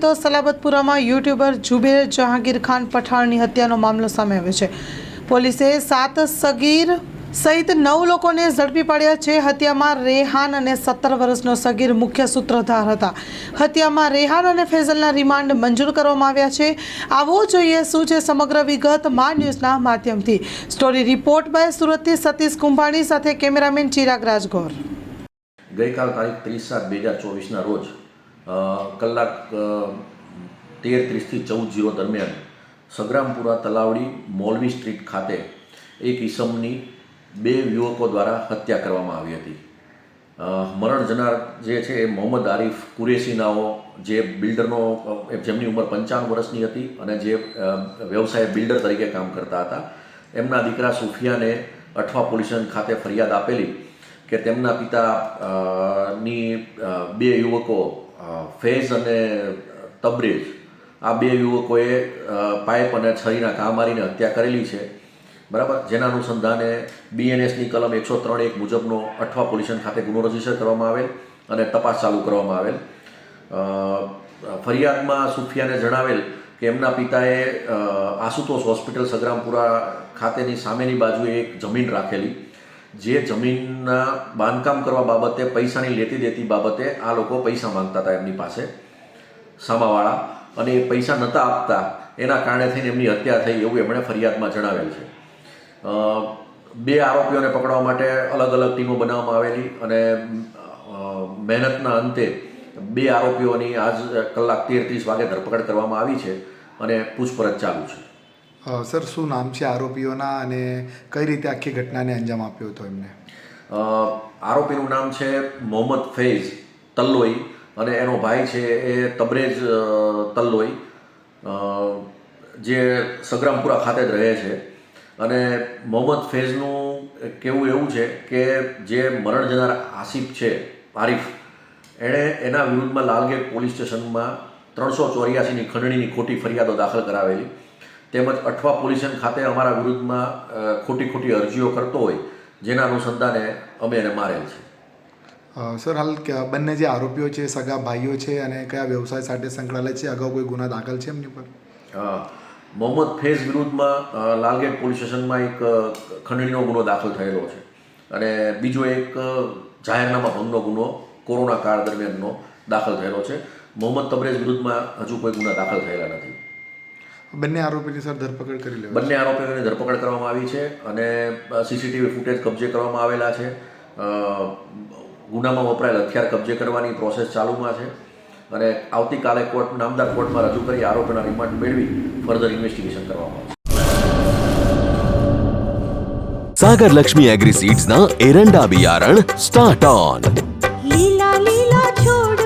તો સલાબતપુરામાં યુટ્યુબર જુબેર જહાંગીર ખાન પઠાણની હત્યાનો મામલો સામે આવ્યો છે. પોલીસે સાત સગીર સહિત નવ લોકોને ઝડપી પાડ્યા છે. હત્યામાં રેહાન અને સત્તર વર્ષનો સગીર મુખ્ય સૂત્રધાર હતા. હત્યામાં રેહાન અને ફેઝલના રિમાન્ડ મંજૂર કરવામાં આવ્યા છે. આવો જોઈએ શું છે સમગ્ર વિગત મા ન્યૂઝના માધ્યમથી. સ્ટોરી રિપોર્ટ બાય સુરતથી સતીશ કુંભાણી સાથે કેમેરામેન ચિરાગ રાજગોર. ગઈકાલ તારીખ ત્રીસ સાત બે હજાર ચોવીસના રોજ કલાક તેર ત્રીસથી ચૌદ જીરો દરમિયાન સગ્રામપુરા તલાવડી મોલવી સ્ટ્રીટ ખાતે એક ઈસમની બે યુવકો દ્વારા હત્યા કરવામાં આવી હતી. મરણ જનાર જે છે એ મોહમ્મદ આરીફ કુરેશીનાઓ, જે બિલ્ડરનો જેમની ઉંમર પંચાવન વર્ષની હતી અને જે વ્યવસાય બિલ્ડર તરીકે કામ કરતા હતા. એમના દીકરા સુફિયાને અઠવા પોલીસ ખાતે ફરિયાદ આપેલી કે તેમના પિતા ની બે યુવકો ફૈઝ અને તબરેજ. આ બે યુવકોએ પાઇપ અને છરીના ઘા મારીને હત્યા કરેલી છે. બરાબર? જેના અનુસંધાને બીએનએસની કલમ એકસો ત્રણ એક મુજબનો અઠવા પોલ્યુશન ખાતે ગુનો રજિસ્ટર કરવામાં આવેલ અને તપાસ ચાલુ કરવામાં આવેલ. ફરિયાદમાં સુફિયાને જણાવેલ કે એમના પિતાએ આશુતોષ હોસ્પિટલ સગ્રામપુરા ખાતેની સામેની બાજુએ એક જમીન રાખેલી. જે જમીનના બાંધકામ કરવા બાબતે પૈસાની લેતી દેતી બાબતે આ લોકો પૈસા માંગતા હતા એમની પાસે, સામાવાળા. અને એ પૈસા નહોતા આપતા. એના કારણે થઈને એમની હત્યા થઈ એવું એમણે ફરિયાદમાં જણાવેલ છે. બે આરોપીઓને પકડવા માટે અલગ અલગ ટીમો બનાવવામાં આવેલી અને મહેનતના અંતે બે આરોપીઓની આજ કલાક તેર ત્રીસ વાગે ધરપકડ કરવામાં આવી છે અને પૂછપરછ ચાલુ છે. સર, શું નામ છે આરોપીઓના અને કઈ રીતે આખી ઘટનાને અંજામ આપ્યો હતો એમને? આરોપીનું નામ છે મોહમ્મદ ફૈઝ તલ્લોઈ અને એનો ભાઈ છે એ તબરેજ તલ્લોઈ જે સગ્રામપુરા ખાતે જ રહે છે. અને મોહમ્મદ ફૈઝનું કહેવું એવું છે કે જે મરણ જનાર આસિફ છે, આરિફ, એણે એના વિરુદ્ધમાં લાલગેટ પોલીસ સ્ટેશનમાં ત્રણસો ચોર્યાસીની ખંડણીની ખોટી ફરિયાદો દાખલ કરાવેલી. તેમજ અઠવા પોલીસન ખાતે અમારા વિરુદ્ધમાં ખોટી ખોટી અરજીઓ કરતો હોય જેના અનુસંધાને અમે એને મારેલ છે. સર હાલ બંને જે આરોપીઓ છે સગા ભાઈઓ છે અને કયા વ્યવસાય સાથે સંકળાયેલા છે અગાઉ કોઈ ગુના દાખલ છે એમની પર? મોહમ્મદ ફેઝ વિરુદ્ધમાં લાલગેટ પોલીસ સ્ટેશનમાં એક ખંડણીનો ગુનો દાખલ થયેલો છે. અને બીજો એક જાહેરનામા ભંગનો ગુનો કોરોના કાળ દરમિયાનનો દાખલ થયેલો છે. મોહમ્મદ તબરેજ વિરુદ્ધમાં હજુ કોઈ ગુના દાખલ થયેલા નથી. બંને આરોપીની સર ધરપકડ કરી લેવાય બંને આરોપીઓની ધરપકડ કરવામાં આવી છે અને સીસીટીવી ફૂટેજ કબજે કરવામાં આવેલા છે. ગુનામાં વપરાયેલ હથિયાર કબજે કરવાની પ્રોસેસ ચાલુમાં છે અને આવતીકાલે કોર્ટ નામદાર કોર્ટમાં રજૂ કરી આરોપીના રિમાન્ડ મેળવી ફર્ધર ઇન્વેસ્ટિગેશન કરવામાં આવશે. સાગર લક્ષ્મી એગ્રી એગ્રીસીડ્સના એરંડા બિયારણ સ્ટાર્ટ ઓન. લીલા લીલા છોડ